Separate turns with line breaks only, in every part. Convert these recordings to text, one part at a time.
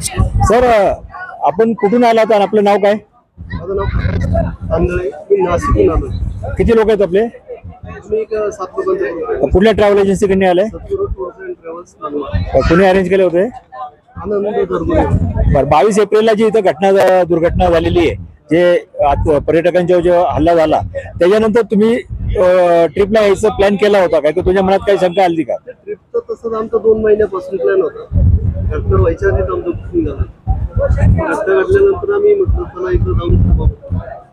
Sir आपण कुठून आला आणि आपलं नाव काय?
माझं नाव तांदळे मी नाशिकहून आलो
किती लोक आहेत आपले?
मी एक सात लोकांचं
कुठल्या ट्रॅव्हल एजन्सीकडे आले
सत्तर टूर्स अँड ट्रॅव्हल्स मानवा
कुणी अरेंज केले होते
आनंद
बरं बावीस एप्रिलला जी इथं घटना दुर्घटना झालेली आहे जे आत- पर्यटकांच्या जो हल्ला झाला त्याच्यानंतर तुम्ही ट्रिपला यायचं प्लॅन केला होता काय? की तुझ्या मनात काही शंका आली का?
ट्रिपचं तसंच आमचा दोन महिन्यापासून प्लॅन होता. घटना व्हायच्या आधीच आमचं झालं. घटना घडल्यानंतर आम्ही म्हटलं चला इथं जाऊन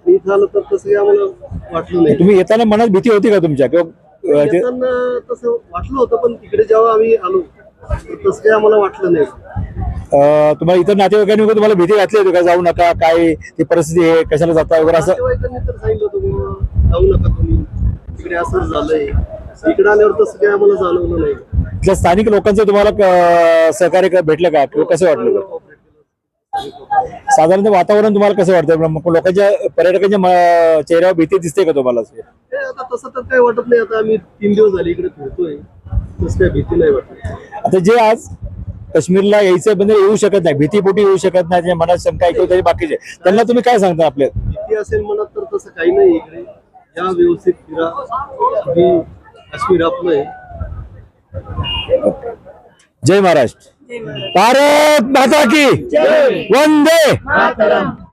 इथं आलं तर तसं आम्हाला वाटलं नाही.
तुम्ही येताना मनात भीती होती का तुमच्या? किंवा
येताना तसं वाटलं होतं पण तिकडे जेव्हा आम्ही आलो तसं काही आम्हाला वाटलं नाही.
तुम्हाला इतर नातेवाईकांनी वगैरे तुम्हाला भीती घातली होती का? जाऊ नका काय ती परिस्थिती आहे कशाला जाता? वगैरे असं
जाऊ नका तुम्ही. तिकडे असंच झालंय. इकडे आल्यावर तसं काही आम्हाला जाणवलं नाही.
इथल्या स्थानिक लोकांचं तुम्हाला सहकार्य भेटलं का? किंवा कसं वाटलं? का? साधारणतः वातावरण तुम्हाला कसं वाटतं लोकांच्या पर्यटकांच्या चेहऱ्यावर भीती दिसते का तुम्हाला
तसं तर काही वाटत नाही. आता आम्ही तीन दिवस झाले इकडे फिरतोय. तसं काही भीती नाही वाटत.
आता जे आज काश्मीरला यायचं म्हणजे येऊ शकत नाही. भीतीपोटी येऊ शकत नाही. जे मनात शंका ऐकू तरी बाकीचे. त्यांना तुम्ही काय सांगता आपले
भीती असेल मनात तर तसं काही नाही इकडे. या व्यवस्थित फिरा. काश्मीर आपलं आहे
जय महाराष्ट्र। भारत माता की। वंदे।